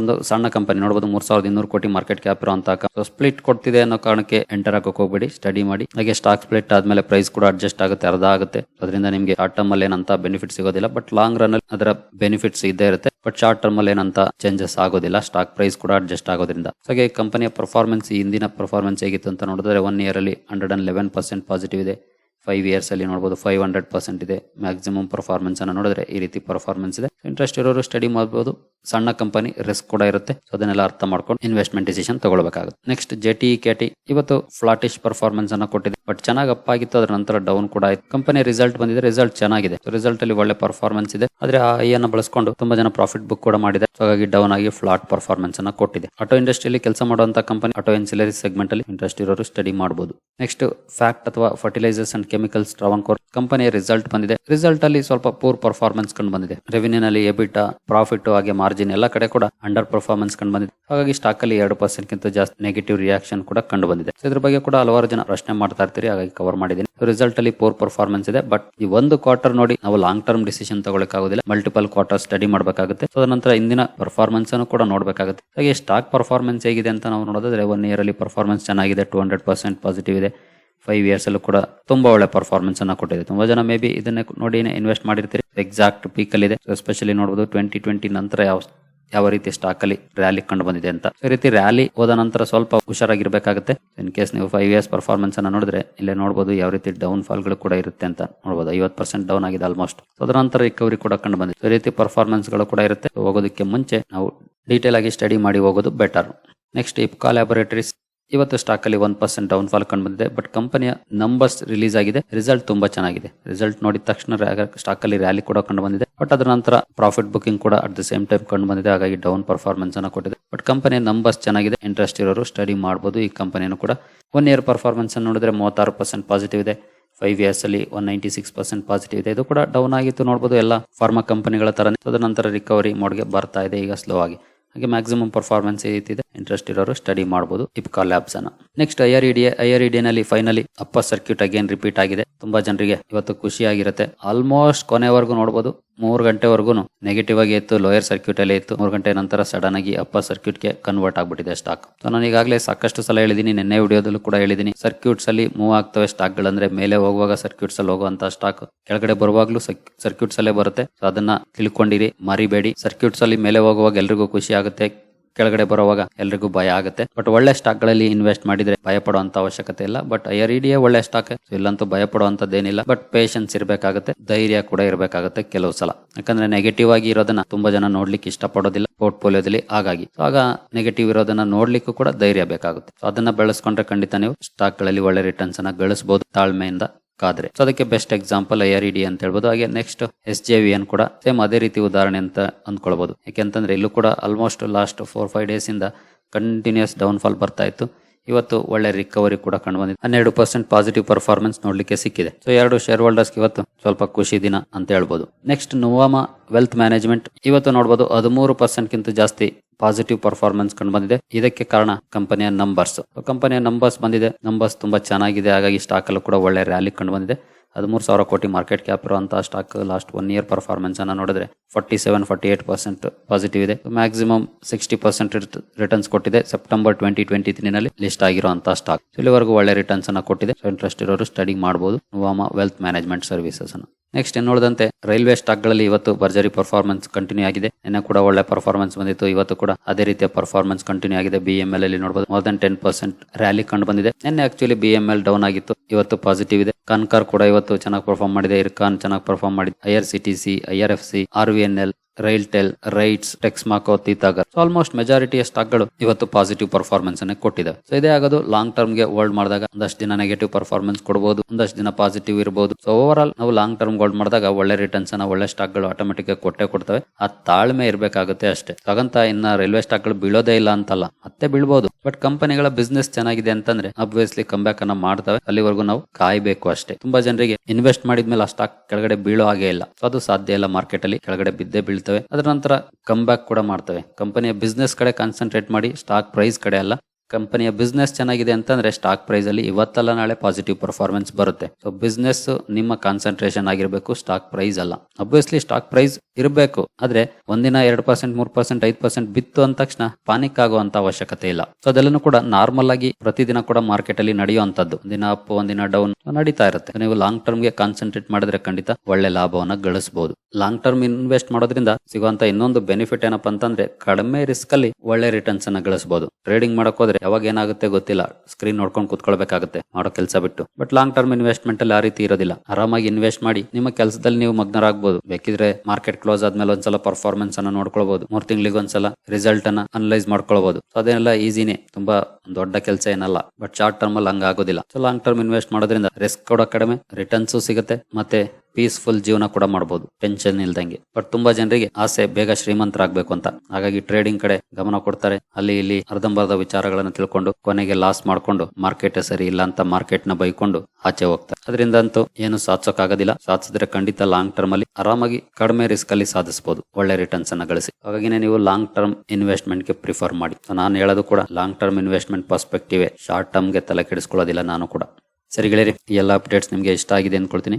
Speaker 1: ಒಂದು ಸಣ್ಣ ಕಂಪನಿ ನೋಡಬಹುದು ಮೂರ್ ಸಾವಿರದ ಇನ್ನೂರು ಕೋಟಿ ಮಾರ್ಕೆಟ್ ಕ್ಯಾಪ್ ಅಂತ ಸ್ಪ್ಲಿಟ್ ಕೊಡ್ತಿದೆ ಅನ್ನೋ ಕಾರಣಕ್ಕೆ ಎಂಟರ್ ಹಾಕಕ್ ಹೋಗ್ಬೇಡಿ ಸ್ಟಡಿ ಮಾಡಿ. ಹಾಗೆ ಸ್ಟಾಕ್ ಸ್ಪ್ಲಿಟ್ ಆದ್ಮೇಲೆ ಪ್ರೈಸ್ ಕೂಡ ಅಡ್ಜಸ್ಟ್ ಆಗುತ್ತೆ, ಅರ್ಧ ಆಗುತ್ತೆ. ಅದರಿಂದ ನಿಮಗೆ ಶಾರ್ಟ್ ಅಲ್ಲಿ ಏನಂತ ಬೆನಿಫಿಟ್ ಸಿಗೋದಿಲ್ಲ. ಬಟ್ ಲಾಂಗ್ ರನ್ ಅಲ್ಲಿ ಅದರ ಬೆನಿಫಿಟ್ಸ್ ಇದ್ದೇ ಇರುತ್ತೆ. ಬಟ್ ಶಾರ್ಟ್ ಟರ್ಮ್ ಅಲ್ಲಿ ಏನಂತ ಚೇಂಜಸ್ ಆಗೋದಿಲ್ಲ. ಸ್ಟಾಕ್ ಪ್ರೈಸ್ ಕೂಡ ಅಡ್ಜಸ್ಟ್ ಆಗೋದ್ರಿಂದ. ಹಾಗೆ ಕಂಪನಿಯ ಪರ್ಫಾರ್ಮೆನ್ಸ್ ಹಿಂದಿನ ಪರ್ಫಾರ್ಮೆನ್ಸ್ ಹೇಗಿತ್ತು ಅಂತ ನೋಡಿದ್ರೆ ಒನ್ ಇಯರ್ ಅಲ್ಲಿ hundred and eleven percent positive ಇದೆ. ಫೈವ್ ಇಯರ್ಸ್ ಅಲ್ಲಿ ನೋಡಬಹುದು ಫೈವ್ ಹಂಡ್ರೆಡ್ ಪರ್ಸೆಂಟ್ ಇದೆ. ಮ್ಯಾಕ್ಸಿಮಮ್ ಪರ್ಫಾರ್ಮೆನ್ಸ್ ಅನ್ನ ನೋಡಿದ್ರೆ ಈ ರೀತಿ ಪರ್ಫಾರ್ಮೆನ್ಸ್ ಇದೆ. ಇಂಟ್ರೆಸ್ಟ್ ಇರೋರು ಸ್ಟಡಿ ಮಾಡಬಹುದು ಸಣ್ಣ ಕಂಪನಿ ರಿಸ್ಕ್ ಕೂಡ ಇರುತ್ತೆ. ಸೊ ಅದನ್ನೆಲ್ಲ ಅರ್ಥ ಮಾಡ್ಕೊಂಡು ಇನ್ವೆಸ್ಟ್ಮೆಂಟ್ ಡಿಸಿಷನ್ ತಗೊಳ್ಬೇಕಾಗುತ್ತೆ. ನೆಕ್ಸ್ಟ್ ಜೆಟಿ ಕೆಟಿ ಇವತ್ತು ಫ್ಲಾಟಿಶ್ ಪರ್ಫಾರ್ಮೆನ್ಸ್ ಅನ್ನ ಕೊಟ್ಟಿದೆ. ಬಟ್ ಚೆನ್ನಾಗಿ ಅಪ್ ಆಗಿತ್ತು, ಅದರ ನಂತರ ಡೌನ್ ಕೂಡ ಆಯ್ತು. ಕಂಪನಿ ರಿಸಲ್ಟ್ ಬಂದಿದೆ ರಿಸಲ್ಟ್ ಚೆನ್ನಾಗಿದೆ. ರಿಸಲ್ಟ್ ಅಲ್ಲಿ ಒಳ್ಳೆ ಪರ್ಫಾರ್ಮೆನ್ಸ್ ಇದೆ. ಆದ್ರೆ ಆ ಐ ಅನ್ನ ಬಳಸ್ಕೊಂಡು ತುಂಬಾ ಜನ ಪ್ರಾಫಿಟ್ ಬುಕ್ ಕೂಡ ಮಾಡಿದೆ ಹಾಗಾಗಿ ಡೌನ್ ಆಗಿ ಫ್ಲಾಟ್ ಪರ್ಫಾರ್ಮೆನ್ಸ್ ಅನ್ನ ಕೊಟ್ಟಿದೆ. ಆಟೋ ಇಂಡಸ್ಟ್ರಿಯಲ್ಲಿ ಕೆಲಸ ಮಾಡುವಂತ ಕಂಪನಿ ಆಟೋ ಎನ್ಸಿಲರಿ ಸೆಗ್ಮೆಂಟ್ ಅಲ್ಲಿ ಇಂಟ್ರೆಸ್ಟ್ ಇರೋರು ಸ್ಟಡಿ ಮಾಡಬಹುದು ನೆಕ್ಸ್ಟ್ ಫ್ಯಾಕ್ಟ್ ಅಥವಾ ಫರ್ಟಿಲೈಸರ್ಸ್ ಅಂಡ್ ಕೆಮಿಕಲ್ಸ್ ಟ್ರಾವನ್ಕೋರ್ ಕಂಪನಿಯ ರಿಸಲ್ಟ್ ಬಂದಿದೆ. ರಿಸಲ್ಟ್ ಅಲ್ಲಿ ಸ್ವಲ್ಪ ಪೂರ್ ಪರ್ಫಾರ್ಮೆನ್ಸ್ ಕಂಡು ಬಂದಿದೆ. ರೆವಿನ್ಯೂ ನಲ್ಲಿ ಎಬಿಟ ಪ್ರಾಫಿಟ್ ಹಾಗೆ ಮಾರ್ಜಿನ್ ಎಲ್ಲ ಕಡೆ ಕೂಡ ಅಂಡರ್ ಪರ್ಫಾರ್ಮೆನ್ಸ್ ಕಂಡು ಬಂದಿದೆ. ಹಾಗಾಗಿ ಸ್ಟಾಕ್ ಅಲ್ಲಿ ಎರಡು ಪರ್ಸೆಂಟ್ ಗಿಂತ ಜಾಸ್ತಿ ನೆಗೆಟಿವ್ ರಿಯಾಕ್ಷನ್ ಕೂಡ ಕಂಡು ಬಂದಿದೆ. ಇದ್ರ ಬಗ್ಗೆ ಕೂಡ ಹಲವಾರು ಜನ ಪ್ರಶ್ನೆ ಮಾಡ್ತಾ ಇರ್ತೀರಿ, ಹಾಗಾಗಿ ಕವರ್ ಮಾಡಿದ್ದೀನಿ. ರಿಸಲ್ಟ್ ಅಲ್ಲಿ ಪೋರ್ ಪರ್ಫಾರ್ಮೆನ್ಸ್ ಇದೆ ಬಟ್ ಈ ಒಂದು ಕ್ವಾರ್ಟರ್ ನೋಡಿ ನಾವು ಲಾಂಗ್ ಟರ್ಮ್ ಡಿಸಿಷನ್ ತಗೊಳಕ್ಕಾಗೋದಿಲ್ಲ ಮಲ್ಟಿಪಲ್ ಕ್ವಾರ್ಟರ್ ಸ್ಟಡಿ ಮಾಡಬೇಕಾಗುತ್ತೆ. ಸೊ ನಂತರ ಇಂದಿನ ಪರ್ಫಾರ್ಮೆನ್ಸ್ ಅನ್ನು ಕೂಡ ನೋಡಬೇಕಾಗುತ್ತೆ. ಹಾಗೆ ಸ್ಟಾಕ್ ಪರ್ಫಾರ್ಮೆನ್ಸ್ ಹೇಗಿದೆ ಅಂತ ನಾವು ನೋಡೋದಾದ್ರೆ ಒನ್ ಇಯರ್ ಅಲ್ಲಿ ಪರ್ಫಾರ್ಮೆನ್ಸ್ ಚೆನ್ನಾಗಿದೆ ಟೂ ಹಂಡ್ರೆಡ್ ಪರ್ಸೆಂಟ್ ಪಾಸಿಟಿವ್ ಇದೆ. ಫೈವ್ ಇಯರ್ಸ್ ಅಲ್ಲೂ ಕೂಡ ತುಂಬಾ ಒಳ್ಳೆ ಪರ್ಫಾರ್ಮೆನ್ಸ್ ಅನ್ನ ಕೊಟ್ಟಿದೆ. ತುಂಬಾ ಜನ ಮೇ ಬಿ ಇದನ್ನ ನೋಡಿ ಇನ್ವೆಸ್ಟ್ ಮಾಡಿರ್ತೀರಿ. ಎಕ್ಸಾಕ್ಟ್ ಪೀಕ್ ಅಲ್ಲಿ ಇದೆ ಎಸ್ಪೆಷಲಿ ನೋಡಬಹುದು ಟ್ವೆಂಟಿ ಟ್ವೆಂಟಿ ನಂತರ ಯಾವ ಯಾವ ರೀತಿ ಸ್ಟಾಕ್ ಅಲ್ಲಿ ರ್ಯಾಲಿ ಕಂಡು ಬಂದಿದೆ ಅಂತ. ಈ ರೀತಿ ರ್ಯಾಲಿ ಹೋದ ನಂತರ ಸ್ವಲ್ಪ ಹುಷಾರಾಗಿರ್ಬೇಕಾಗುತ್ತೆ. ಇನ್ ಕೇಸ್ ನೀವು ಫೈವ್ ಇಯರ್ಸ್ ಪರ್ಫಾರ್ಮೆನ್ಸ್ ಅನ್ನ ನೋಡಿದ್ರೆ ಇಲ್ಲೇ ನೋಡಬಹುದು ಯಾವ ರೀತಿ ಡೌನ್ ಫಾಲ್ಗಳು ಕೂಡ ಇರುತ್ತೆ ಅಂತ ನೋಡಬಹುದು ಐವತ್ತು ಪರ್ಸೆಂಟ್ ಡೌನ್ ಆಗಿದೆ ಆಲ್ಮೋಸ್ಟ್ ಅದರ ನಂತರ ರಿಕವರಿ ಕೂಡ ಕಂಡು ಬಂದಿದೆ. ಈ ರೀತಿ ಪರ್ಫಾರ್ಮೆನ್ಸ್ಗಳು ಕೂಡ ಇರುತ್ತೆ. ಹೋಗೋದಕ್ಕೆ ಮುಂಚೆ ನಾವು ಡೀಟೇಲ್ ಆಗಿ ಸ್ಟಡಿ ಮಾಡಿ ಹೋಗೋದು ಬೆಟರ್ ನೆಕ್ಸ್ಟ್ ಇಪ್ಕಾ ಲ್ಯಾಬೊರೇಟರೀಸ್ ಇವತ್ತು ಸ್ಟಾಕ್ ಅಲ್ಲಿ ಒನ್ ಪರ್ಸೆಂಟ್ ಡೌನ್ ಫಾಲ್ ಕಂಡು ಬಂದಿದೆ ಬಟ್ ಕಂಪನಿಯ ನಂಬರ್ಸ್ ರಿಲೀಸ್ ಆಗಿದೆ. ರಿಸಲ್ಟ್ ತುಂಬಾ ಚೆನ್ನಾಗಿದೆ. ರಿಸಲ್ಟ್ ನೋಡಿದ ತಕ್ಷಣ ಸ್ಟಾಕ್ ಅಲ್ಲಿ ರ್ಯಾಲಿ ಕೂಡ ಕಂಡು ಬಂದಿದೆ ಬಟ್ ಅದರ ನಂತರ ಪ್ರಾಫಿಟ್ ಬುಕಿಂಗ್ ಕೂಡ ಅಟ್ ದ ಸೇಮ್ ಟೈಮ್ ಕಂಡು ಬಂದಿದೆ ಹಾಗಾಗಿ ಡೌನ್ ಪರ್ಫಾರ್ಮೆನ್ಸ್ ಅನ್ನು ಕೊಟ್ಟಿದೆ. ಬಟ್ ಕಂಪನಿಯ ನಂಬರ್ಸ್ ಚೆನ್ನಾಗಿದೆ. ಇಂಟ್ರೆಸ್ಟ್ ಇರೋರು ಸ್ಟಡಿ ಮಾಡಬಹುದು ಈ ಕಂಪನಿಯನ್ನು ಕೂಡ. ಒನ್ ಇಯರ್ ಪರ್ಫಾರ್ಮೆನ್ಸ್ ಅನ್ನು ನೋಡಿದ್ರೆ ಮೂವತ್ತಾರು ಪರ್ಸೆಂಟ್ ಪಾಸಿಟಿವ್ ಇದೆ. ಫೈವ್ ಇಯರ್ಸ್ ಅಲ್ಲಿ one ninety six percent positive ಇದೆ. ಇದು ಕೂಡ ಡೌನ್ ಆಗಿತ್ತು ನೋಡಬಹುದು ಎಲ್ಲ ಫಾರ್ಮಾ ಕಂಪನಿಗಳ ತರ ನಂತರ ರಿಕವರಿ ಮೋಡ್ಗೆ ಬರ್ತಾ ಇದೆ ಈಗ ಸ್ಲೋ ಆಗಿ. ಹಾಗೆ ಮ್ಯಾಕ್ಸಿಮಮ್ ಪರ್ಫಾರ್ಮೆನ್ಸ್ ಇದೆ ಇಂಟ್ರೆಸ್ಟ್ ಇರೋರು ಸ್ಟಡಿ ಮಾಡಬಹುದು ಇಪ್ಕಾ ಲ್ಯಾಬ್ಸ್ ಅನ್ನ. Next I R E D I ಆರ್ನಲ್ಲಿ finally upper circuit again repeat ಆಗಿದೆ. ತುಂಬಾ ಜನರಿಗೆ ಇವತ್ತು ಖುಷಿ ಆಗಿರುತ್ತೆ. ಆಲ್ಮೋಸ್ಟ್ ಕೊನೆವರೆಗೂ ನೋಡಬಹುದು ಮೂರು ಗಂಟೆವರೆಗೂ ನೆಗೆಟಿವ್ ಆಗಿ ಇತ್ತು ಲೋಯರ್ ಸರ್ಕ್ಯೂಟ್ ಅಲ್ಲಿ ಇತ್ತು ಮೂರು ಗಂಟೆ ನಂತರ ಸಡನ್ ಆಗಿ ಅಪ್ಪ ಸರ್ಕ್ಯೂಟ್ಗೆ ಕನ್ವರ್ಟ್ ಆಗ್ಬಿಟ್ಟಿದೆ ಸ್ಟಾಕ್ ಸೊ ನಾನು ಈಗಾಗಲೇ ಸಾಕಷ್ಟು ಸಲ ಹೇಳಿದೀನಿ, ನಿನ್ನೆ ವಿಡಿಯೋದಲ್ಲೂ ಕೂಡ ಹೇಳಿದೀನಿ. ಸರ್ಕ್ಯೂಟ್ಸ್ ಅಲ್ಲಿ ಮೂವ್ ಆಗ್ತವೆ ಸ್ಟಾಕ್ ಗಳಂದ್ರೆ ಮೇಲೆ ಹೋಗುವಾಗ ಸರ್ಕ್ಯೂಟ್ಸ್ ಅಲ್ಲಿ ಹೋಗುವಂತಹ ಸ್ಟಾಕ್ ಕೆಳಗಡೆ ಬರುವಾಗಲೂ ಸರ್ಕ್ಯೂಟ್ಸ್ ಅಲ್ಲೇ ಬರುತ್ತೆ. ಸೊ ಅದನ್ನ ತಿಳ್ಕೊಂಡಿರಿ, ಮರಿಬೇಡಿ. ಸರ್ಕ್ಯೂಟ್ಸ್ ಅಲ್ಲಿ ಮೇಲೆ ಹೋಗುವಾಗ ಎಲ್ರಿಗೂ ಖುಷಿ ಆಗುತ್ತೆ. ಕೆಳಗಡೆ ಬರುವಾಗ ಎಲ್ರಿಗೂ ಭಯ ಆಗುತ್ತೆ. ಬಟ್ ಒಳ್ಳೆ ಸ್ಟಾಕ್ಗಳಲ್ಲಿ ಇನ್ವೆಸ್ಟ್ ಮಾಡಿದ್ರೆ ಭಯ ಪಡುವಂತ ಅವಶ್ಯಕತೆ ಇಲ್ಲ. ಬಟ್ ಐಆರ್ ಆರ್ ಇಡಿಯೇ ಒಳ್ಳೆ ಸ್ಟಾಕ್ ಇಲ್ಲಂತೂ ಭಯ ಪಡುವಂತದ್ದೇನಿಲ್ಲ ಬಟ್ ಪೇಷನ್ಸ್ ಇರಬೇಕಾಗುತ್ತೆ. ಧೈರ್ಯ ಕೂಡ ಇರಬೇಕಾಗುತ್ತೆ ಕೆಲವು ಸಲ. ಯಾಕಂದ್ರೆ ನೆಗೆಟಿವ್ ಆಗಿ ಇರೋದನ್ನ ತುಂಬಾ ಜನ ನೋಡ್ಲಿಕ್ಕೆ ಇಷ್ಟಪಡೋದಿಲ್ಲ ಪೋರ್ಟ್ಫೋಲಿಯೋದಲ್ಲಿ ಹಾಗಾಗಿ ಆಗ ನೆಗೆಟಿವ್ ಇರೋದನ್ನ ನೋಡ್ಲಿಕ್ಕೂ ಕೂಡ ಧೈರ್ಯ ಬೇಕಾಗುತ್ತೆ. ಅದನ್ನ ಬೆಳೆಸ್ಕೊಂಡ್ರೆ ಖಂಡಿತ ನೀವು ಸ್ಟಾಕ್ಗಳಲ್ಲಿ ಒಳ್ಳೆ ರಿಟರ್ನ್ಸ್ ಅನ್ನ ಗಳಿಸಬಹುದು ತಾಳ್ಮೆಯಿಂದ. ಕಾದ್ರೆ ಸೊ ಅದಕ್ಕೆ best example I R E D ಅಂತ ಹೇಳ್ಬೋದು. ಹಾಗೆ next S J V N ಕೂಡ ಸೇಮ್ ಅದೇ ರೀತಿ ಉದಾಹರಣೆ ಅಂತ ಅಂದ್ಕೊಳ್ಬಹುದು ಯಾಕೆಂತಂದ್ರೆ ಇಲ್ಲೂ ಕೂಡ almost last four five days ಇಂದ ಕಂಟಿನ್ಯೂಸ್ ಡೌನ್ ಫಾಲ್ ಬರ್ತಾ ಇತ್ತು. ಇವತ್ತು ಒಳ್ಳೆ ರಿಕವರಿ ಕೂಡ ಕಂಡು ಬಂದಿದೆ. ಹನ್ನೆರಡು ಪರ್ಸೆಂಟ್ ಪಾಸಿಟಿವ್ ಪರ್ಫಾರ್ಮೆನ್ಸ್ ನೋಡ್ಲಿಕ್ಕೆ ಸಿಕ್ಕಿದೆ. ಸೊ ಎರಡು ಶೇರ್ ಹೋಲ್ಡರ್ಸ್ ಇವತ್ತು ಸ್ವಲ್ಪ ಖುಷಿ ದಿನ ಅಂತ ಹೇಳ್ಬೋದು. ನೆಕ್ಸ್ಟ್ ನುವಾಮ ವೆಲ್ತ್ ಮ್ಯಾನೇಜ್ಮೆಂಟ್ ಇವತ್ತು ನೋಡಬಹುದು ಹದಿಮೂರು ಪರ್ಸೆಂಟ್ ಗಿಂತ ಜಾಸ್ತಿ ಪಾಸಿಟಿವ್ ಪರ್ಫಾರ್ಮೆನ್ಸ್ ಕಂಡು ಬಂದಿದೆ. ಇದಕ್ಕೆ ಕಾರಣ ಕಂಪನಿಯ ನಂಬರ್ಸ್ ಕಂಪನಿಯ ನಂಬರ್ಸ್ ಬಂದಿದೆ. ನಂಬರ್ಸ್ ತುಂಬಾ ಚೆನ್ನಾಗಿದೆ. ಹಾಗಾಗಿ ಸ್ಟಾಕ್ ಅಲ್ಲೂ ಕೂಡ ಒಳ್ಳೆ ರ್ಯಾಲಿ ಕಂಡು ಬಂದಿದೆ. ಹದಿಮೂರು ಸಾವಿರ ಕೋಟಿ ಮಾರ್ಕೆಟ್ ಕ್ಯಾಪ್ ಇರುವಂತಹ stock last one year performance ಅನ್ನ ನೋಡಿದ್ರೆ forty seven forty eight percent positive ಇದೆ ಮ್ಯಾಕ್ಸಿಮಮ್ ಸಿಕ್ಸ್ಟಿ ಪರ್ಸೆಂಟ್ ರಿಟರ್ನ್ಸ್ ಕೊಟ್ಟಿದೆ ಸೆಪ್ಟೆಂಬರ್ ಟ್ವೆಂಟಿ ಟ್ವೆಂಟಿ ತ್ರೀನಲ್ಲಿ ಲಿಸ್ಟ್ ಆಗಿರುವಂತಹ ಸ್ಟಾಕ್ ಇಲ್ಲಿವರೆಗೂ ಒಳ್ಳೆ ರಿಟರ್ನ್ಸ್ ಅನ್ನ ಕೊಟ್ಟಿದೆ. ಇಂಟ್ರೆಸ್ಟ್ ಇರೋರು ಸ್ಟಡಿ ಮಾಡಬಹುದು ನುವಾಮ ವೆಲ್ತ್ ಮ್ಯಾನೇಜ್ಮೆಂಟ್ ಸರ್ವಿಸಸ್ ಅನ್ನು. ನೆಕ್ಸ್ಟ್ ನೋಡಿದಂತೆ ರೈಲ್ವೆ ಸ್ಟಾಕ್ಗಳಲ್ಲಿ ಇವತ್ತು ಭರ್ಜರಿ ಪರ್ಫಾರ್ಮೆನ್ಸ್ ಕಂಟಿನ್ಯೂ ಆಗಿದೆ. ನಿನ್ನೆ ಕೂಡ ಒಳ್ಳೆ ಪರ್ಫಾರ್ಮೆನ್ಸ್ ಬಂದಿತ್ತು. ಇವತ್ತು ಕೂಡ ಅದೇ ರೀತಿಯ ಪರ್ಫಾರ್ಮೆನ್ಸ್ ಕಂಟಿನ್ಯೂ ಆಗಿದೆ. ಬಿ ಎಂ ಎಲ್ ಅಲ್ಲಿ ನೋಡಬಹುದು more than ten percent rally ಕಂಡು ಬಂದಿದೆ. ನಿನ್ನೆ actually B M L down ಆಗಿತ್ತು. ಇವತ್ತು ಪಾಸಿಟಿವ್ ಇದೆ. ಕನ್ಕಾರ್ ಕೂಡ ಇವತ್ತು ಚೆನ್ನಾಗಿ ಪರ್ಫಾರ್ಮ್ ಮಾಡಿದೆ. ಇರ್ಕಾನ್ ಚೆನ್ನಾಗಿ ಪರ್ಫಾರ್ಮ್ ಮಾಡಿದೆ. I R C T C, I R F C, R V N L RailTel RITES Texmaco Titagarh almost ಮೆಜಾರಿಟಿಯ ಸ್ಟಾಕ್ಗಳು ಇವತ್ತು ಪಾಸಿಟಿವ್ ಪರ್ಫಾರ್ಮೆನ್ಸ್ ಅನ್ನ ಕೊಟ್ಟಿದ್ದಾವೆ ಸೊ ಇದೇ ಆಗೋದು ಲಾಂಗ್ ಟರ್ಮ್ಗೆ ಹೋಲ್ಡ್ ಮಾಡಿದಾಗ ಒಂದಷ್ಟು ದಿನ ನೆಗೆಟಿವ್ ಪರ್ಫಾರ್ಮೆನ್ಸ್ ಕೊಡಬಹುದು ಒಂದಷ್ಟು ದಿನ ಪಾಸಿಟಿವ್ ಇರಬಹುದು ಸೊ ಓವರ್ ಆಲ್ ನಾವು ಲಾಂಗ್ ಟರ್ಮ್ ಹೋಲ್ಡ್ ಮಾಡಿದಾಗ ಒಳ್ಳೆ ರಿಟರ್ನ್ಸ್ ಅನ್ನ ಒಳ್ಳೆ ಸ್ಟಾಕ್ಗಳು ಆಟೋಮೆಟಿಕ್ ಆಗಿ ಕೊಟ್ಟೆ ಕೊಡ್ತವೆ. ಆ ತಾಳ್ಮೆ ಇರಬೇಕಾಗುತ್ತೆ ಅಷ್ಟೇ. ಹಾಗಂತ ಇನ್ನ ರೈಲ್ವೆ ಸ್ಟಾಕ್ಗಳು ಬೀಳೋದೇ ಇಲ್ಲ ಅಂತಲ್ಲ, ಮತ್ತೆ ಬೀಳ್ಬಹುದು ಬಟ್ ಕಂಪನಿಗಳ ಬಿಸ್ನೆಸ್ ಚೆನ್ನಾಗಿದೆ ಅಂತಂದ್ರೆ ಅಬ್ವಿಯಸ್ಲಿ ಕಂಬ್ಯಾಕ್ ಅನ್ನ ಮಾಡ್ತವೆ. ಅಲ್ಲಿವರೆಗೂ ನಾವು ಕಾಯಬೇಕು ಅಷ್ಟೇ. ತುಂಬಾ ಜನರಿಗೆ ಇನ್ವೆಸ್ಟ್ ಮಾಡಿದ್ಮೇಲೆ ಆ ಸ್ಟಾಕ್ ಕೆಳಗಡೆ ಬೀಳೋ ಹಾಗೆ ಇಲ್ಲ. ಸೊ ಅದು ಸಾಧ್ಯ ಇಲ್ಲ ಮಾರ್ಕೆಟ್ ಅಲ್ಲಿ ಕೆಳಗಡೆ ಬಿದ್ದೇ ಬೀಳ್ತವೆ ಅದರ ನಂತರ ಕಮ್ ಬ್ಯಾಕ್ ಕೂಡ ಮಾಡ್ತವೆ. ಕಂಪನಿಯ ಬಿಸ್ನೆಸ್ ಕಡೆ ಕಾನ್ಸಂಟ್ರೇಟ್ ಮಾಡಿ ಸ್ಟಾಕ್ ಪ್ರೈಸ್ ಕಡೆ ಅಲ್ಲ ಕಂಪನಿಯ ಬಿಸ್ನೆಸ್ ಚೆನ್ನಾಗಿದೆ ಅಂತಂದ್ರೆ ಸ್ಟಾಕ್ ಪ್ರೈಸ್ ಅಲ್ಲಿ ಇವತ್ತಲ್ಲ ನಾಳೆ ಪಾಸಿಟಿವ್ ಪರ್ಫಾರ್ಮೆನ್ಸ್ ಬರುತ್ತೆ. ಸೊ ಬಿಸ್ನೆಸ್ ನಿಮ್ಮ ಕಾನ್ಸಂಟ್ರೇಷನ್ ಆಗಿರಬೇಕು ಸ್ಟಾಕ್ ಪ್ರೈಸ್ ಅಲ್ಲ. ಅಬ್ವಿಯಸ್ಲಿ ಸ್ಟಾಕ್ ಪ್ರೈಸ್ ಇರಬೇಕು, ಆದ್ರೆ ಒಂದಿನ ಎರಡು ಪರ್ಸೆಂಟ್ ಮೂರ್ ಪರ್ಸೆಂಟ್ ಐದು ಪರ್ಸೆಂಟ್ ಬಿತ್ತು ಅಂದ ತಕ್ಷಣ ಪಾನಿಕ್ ಆಗುವಂತ ಅವಶ್ಯಕತೆ ಇಲ್ಲ. ಸೊ ಅದೆಲ್ಲನೂ ಕೂಡ ನಾರ್ಮಲ್ ಆಗಿ ಪ್ರತಿದಿನ ಕೂಡ ಮಾರ್ಕೆಟ್ ಅಲ್ಲಿ ನಡೆಯುವಂತದ್ದು ಒಂದಿನ ಅಪ್ ಒಂದಿನ ಡೌನ್ ನಡೀತಾ ಇರುತ್ತೆ. ನೀವು ಲಾಂಗ್ ಟರ್ಮ್ಗೆ ಕಾನ್ಸಂಟ್ರೇಟ್ ಮಾಡಿದ್ರೆ ಖಂಡಿತ ಒಳ್ಳೆ ಲಾಭವನ್ನ ಗಳಿಸಬಹುದು ಲಾಂಗ್ ಟರ್ಮ್ ಇನ್ವೆಸ್ಟ್ ಮಾಡೋದ್ರಿಂದ ಸಿಗುವಂತ ಇನ್ನೊಂದು ಬೆನಿಫಿಟ್ ಏನಪ್ಪಾ ಅಂತಂದ್ರೆ ಕಡಿಮೆ ರಿಸ್ಕ್ ಅಲ್ಲಿ ಒಳ್ಳೆ ರಿಟರ್ನ್ಸ್ ಅನ್ನ ಗಳಿಸಬಹುದು ಟ್ರೇಡಿಂಗ್ ಮಾಡಕ್ ಹೋದ್ರೆ ಯಾವಾಗ ಏನಾಗುತ್ತೆ ಗೊತ್ತಿಲ್ಲ. ಸ್ಕ್ರೀನ್ ನೋಡ್ಕೊಂಡು ಕುತ್ಕೊಳ್ಬೇಕಾಗುತ್ತೆ. ಮಾಡೋ ಕೆಲಸ ಬಿಟ್ಟು. ಬಟ್ ಲಾಂಗ್ ಟರ್ಮ್ ಇನ್ವೆಸ್ಟ್ಮೆಂಟ್ ಅಲ್ಲಿ ಆ ರೀತಿ ಇರೋದಿಲ್ಲ. ಆರಾಮಾಗಿ ಇನ್ವೆಸ್ಟ್ ಮಾಡಿ ನಿಮ್ಮ ಕೆಲಸದಲ್ಲಿ ನೀವು ಮಗ್ನರಾಗಬಹುದು ಬೇಕಿದ್ರೆ ಮಾರ್ಕೆಟ್ ಕ್ಲೋಸ್ ಆದ್ಮೇಲೆ ಒಂದ್ಸಲ ಪರ್ಫಾರ್ಮೆನ್ಸ್ ಅನ್ನ ನೋಡ್ಕೊಳ್ಬಹುದು ಮೂರ್ ತಿಂಗಳಿಗೆ ಒಂದ್ಸಲ ರಿಸಲ್ಟ್ ಅನ್ನ ಅನಲೈಸ್ ಮಾಡ್ಕೊಳ್ಬಹುದು ಸೊ ಅದೆಲ್ಲ ಈಸಿನೇ ತುಂಬಾ ದೊಡ್ಡ ಕೆಲಸ ಏನಲ್ಲ. ಬಟ್ ಶಾರ್ಟ್ ಟರ್ಮ್ ಅಲ್ಲಿ ಹಂಗಾಗೋದಿಲ್ಲ ಸೊ ಲಾಂಗ್ ಟರ್ಮ್ ಇನ್ವೆಸ್ಟ್ ಮಾಡೋದ್ರಿಂದ ರಿಸ್ಕ್ ಕೂಡ ಕಡಿಮೆ ರಿಟರ್ನ್ಸ್ ಸಿಗುತ್ತೆ. ಮತ್ತೆ ಪೀಸ್ಫುಲ್ ಜೀವನ ಕೂಡ ಮಾಡಬಹುದು ಟೆನ್ಷನ್ ಇಲ್ದಂಗೆ. ಬಟ್ ತುಂಬಾ ಜನರಿಗೆ ಆಸೆ ಬೇಗ ಶ್ರೀಮಂತರಾಗಬೇಕು ಅಂತ. ಹಾಗಾಗಿ ಟ್ರೇಡಿಂಗ್ ಕಡೆ ಗಮನ ಕೊಡ್ತಾರೆ. ಅಲ್ಲಿ ಇಲ್ಲಿ ಅರ್ಧಂಬರ್ಧ ವಿಚಾರಗಳನ್ನು ತಿಳ್ಕೊಂಡು ಕೊನೆಗೆ ಲಾಸ್ ಮಾಡ್ಕೊಂಡು ಮಾರ್ಕೆಟ್ ಸರಿ ಇಲ್ಲ ಅಂತ ಮಾರ್ಕೆಟ್ನ ಬೈಕೊಂಡು ಆಚೆ ಹೋಗ್ತಾರೆ. ಅದರಿಂದ ಅಂತೂ ಏನು ಸಾಧಿಸೋಕ್ಕಾಗೋದಿಲ್ಲ ಸಾಧಿಸಿದ್ರೆ ಖಂಡಿತ ಲಾಂಗ್ ಟರ್ಮ್ ಅಲ್ಲಿ ಆರಾಮಾಗಿ ಕಡಿಮೆ ರಿಸ್ಕ್ ಅಲ್ಲಿ ಸಾಧಿಸಬಹುದು ಒಳ್ಳೆ ರಿಟರ್ನ್ಸ್ ಅನ್ನ ಗಳಿಸಿ. ಹಾಗಾಗಿನೇ ನೀವು ಲಾಂಗ್ ಟರ್ಮ್ ಇನ್ವೆಸ್ಟ್ಮೆಂಟ್ಗೆ ಪ್ರಿಫರ್ ಮಾಡಿ. ನಾನು ಹೇಳೋದು ಕೂಡ long term investment perspective short ಟರ್ಮ್ಗೆ ತಲೆ ಕೆಡಿಸ್ಕೊಳ್ಳೋದಿಲ್ಲ ನಾನು ಕೂಡ. ಸರಿ ಗೆಳೆಯರಿ ಎಲ್ಲ ಅಪ್ಡೇಟ್ಸ್ ನಿಮಗೆ ಇಷ್ಟ ಆಗಿದೆ ಅಂದ್ಕೊಳ್ತೀನಿ